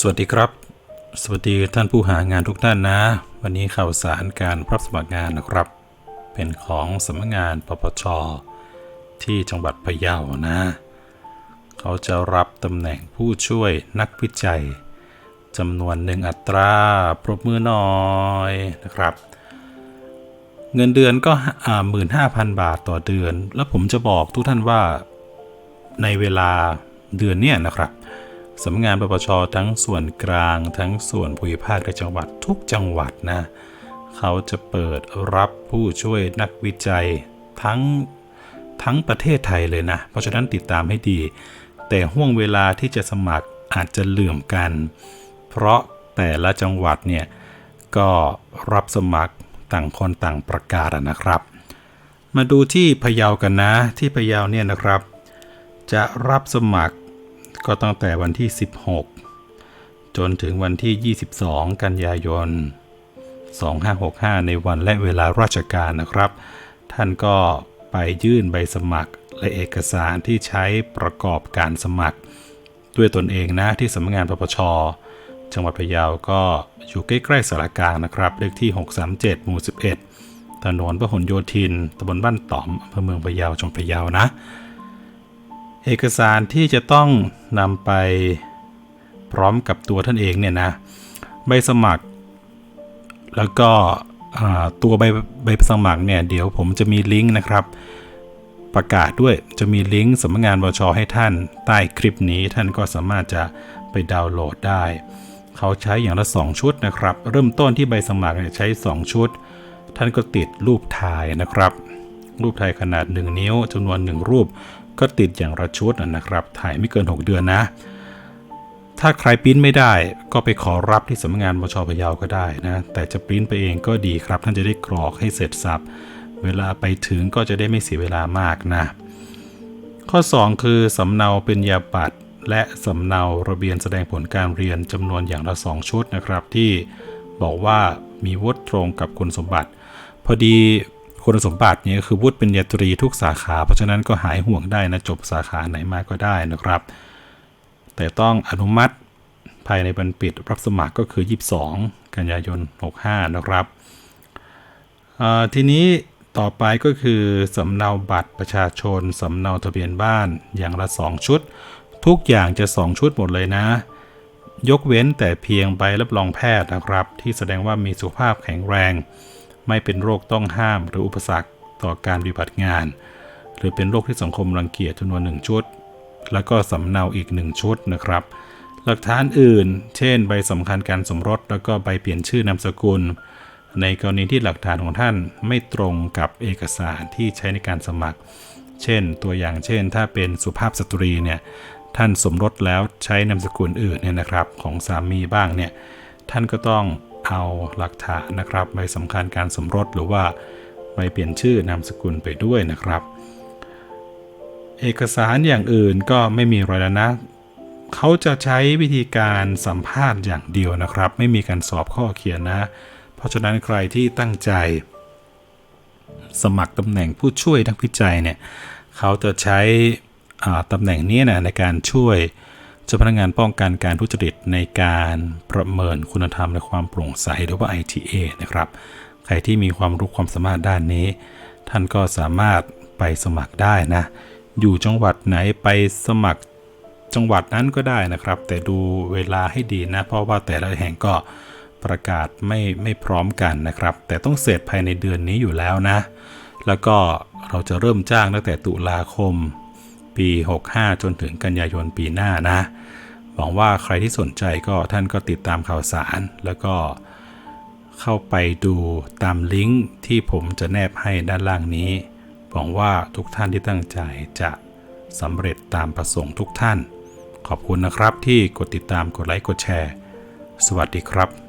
สวัสดีครับ สวัสดีท่านผู้หางานทุกท่านนะ วันนี้ข่าวสารการรับสมัครงานนะครับ เป็นของสำนักงานปปชที่จังหวัดพะเยานะ เขาจะรับตำแหน่งผู้ช่วยนักวิจัยจำนวนหนึ่งอัตราปรบมือหน่อยนะครับ เงินเดือนก็หมื่นห้าพันบาทต่อเดือน แล้วผมจะบอกทุกท่านว่าในเวลาเดือนเนี้ยนะครับ สำนักงานปปชทั้งส่วนกลาง ทั้งส่วนภูมิภาคและจังหวัดทุกจังหวัดนะ เขาจะเปิดรับผู้ช่วยนักวิจัยทั้งทั้งประเทศไทยเลยนะ เพราะฉะนั้นติดตามให้ดี แต่ห่วงเวลาที่จะสมัครอาจจะเหลื่อมกัน เพราะแต่ละจังหวัดเนี่ยก็รับสมัครต่างคนต่างประกาศนะครับ มาดูที่พะเยากันนะที่พะเยาเนี่ยนะครับ จะรับสมัคร ก็ตั้งแต่วันที่ 16 จนถึงวันที่ 22 กันยายน 2565 ในวันและเวลาราชการนะครับ ท่านก็ไปยื่นใบสมัครและเอกสารที่ใช้ประกอบการสมัคร ด้วยตนเองนะที่สำนักงานปปช จังหวัดพะเยาก็อยู่ใกล้ๆสารกลางนะครับ เลขที่ 637 หมู่ 11 ถนนพหลโยธินตำบลบ้านต๋อมอำเภอเมืองพะเยาจังหวัดพะเยานะ เอกสารที่จะต้องนำไปพร้อมกับตัวท่านเองเนี่ยนะใบสมัคร แล้วก็ตัวใบใบสมัครเนี่ยเดี๋ยวผมจะมีลิงก์นะครับ ประกาศด้วยจะมีลิงก์สำนักงานบชให้ท่าน ใต้คลิปนี้ท่านก็สามารถจะไปดาวน์โหลดได้ เขาใช้อย่างละ 2 ชุดนะครับ เริ่มต้นที่ใบสมัครเนี่ยใช้ 2 ชุด ท่านก็ติดรูปถ่ายนะครับ รูปถ่ายขนาด 1 นิ้วจำนวน 1 รูป ก็ติดอย่างละชุดนะครับ ถ่ายไม่เกิน 6 เดือนนะ ถ้าใครปริ้นไม่ได้ก็ไปขอรับที่สำนักงานบชพยาวก็ได้นะ แต่จะปริ้นไปเองก็ดีครับ ท่านจะได้กรอกให้เสร็จสับ เวลาไปถึงก็จะได้ไม่เสียเวลามากนะ ข้อ 2 คือสำเนาเป็นยาบัตรและสำเนาระเบียนแสดงผลการเรียนจำนวนอย่างละ 2 ชุดนะครับ ที่บอกว่ามีวุฒิตรงกับคุณสมบัติ พอดี คุณสมบัติเนี่ยคือวุฒิเป็นญาตรีทุกสาขา เพราะฉะนั้นก็หายห่วงได้นะจบสาขาไหนมาก็ได้นะครับ แต่ต้องอนุมัติภายในวันปิดรับสมัครก็คือ 22 กันยายน 65 นะครับทีนี้ต่อไปก็คือสำเนาบัตรประชาชนสำเนาทะเบียนบ้านอย่างละ 2 ชุด ทุกอย่างจะ 2 ชุดหมดเลยนะ ยกเว้นแต่เพียงใบรับรองแพทย์นะครับ ที่แสดงว่ามีสุขภาพแข็งแรง ไม่เป็นโรคต้องห้ามหรืออุปสรรคต่อการปฏิบัติงาน หรือเป็นโรคที่สังคมรังเกียจจำนวนหนึ่งชุด แล้วก็สำเนาอีก1ชุดนะครับ หลักฐานอื่น เช่น ใบสำคัญการสมรส แล้วก็ใบเปลี่ยนชื่อนามสกุล ในกรณีที่หลักฐานของท่านไม่ตรงกับเอกสารที่ใช้ในการสมัคร เช่น ตัวอย่างเช่น ถ้าเป็นสุภาพสตรีเนี่ยท่านสมรสแล้วใช้นามสกุลอื่นเนี่ยนะครับ ของสามีบ้างเนี่ยท่านก็ต้อง เอาหลักฐานนะครับใบสำคัญการสมรสหรือว่าใบเปลี่ยนชื่อนามสกุลไปด้วยนะครับ เอกสารอย่างอื่นก็ไม่มีอะไรแล้วนะเขาจะใช้วิธีการสัมภาษณ์อย่างเดียวนะครับ ไม่มีการสอบข้อเขียนนะ เพราะฉะนั้นใครที่ตั้งใจ สมัครตำแหน่งผู้ช่วยนักวิจัยเนี่ยเขาจะใช้ตำแหน่งนี้นะในการช่วย เจ้าพนักงานป้องกันการทุจริตในการประเมินคุณธรรมและความโปร่งใสหรือว่า ITA นะครับ ใครที่มีความรู้ความสามารถด้านนี้ ท่านก็สามารถไปสมัครได้นะ อยู่จังหวัดไหนไปสมัครจังหวัดนั้นก็ได้นะครับ แต่ดูเวลาให้ดีนะ เพราะว่าแต่ละแห่งก็ประกาศไม่ไม่พร้อมกันนะครับ แต่ต้องเสร็จภายในเดือนนี้อยู่แล้วนะ แล้วก็เราจะเริ่มจ้างตั้งแต่ตุลาคม ปี 65 จนถึงกันยายนปีหน้านะ หวังว่าใครที่สนใจก็ท่านก็ติดตามข่าวสาร แล้วก็เข้าไปดูตามลิงก์ที่ผมจะแนบให้ด้านล่างนี้ หวังว่าทุกท่านที่ตั้งใจจะสำเร็จตามประสงค์ทุกท่าน ขอบคุณนะครับที่กดติดตามกดไลค์กดแชร์ สวัสดีครับ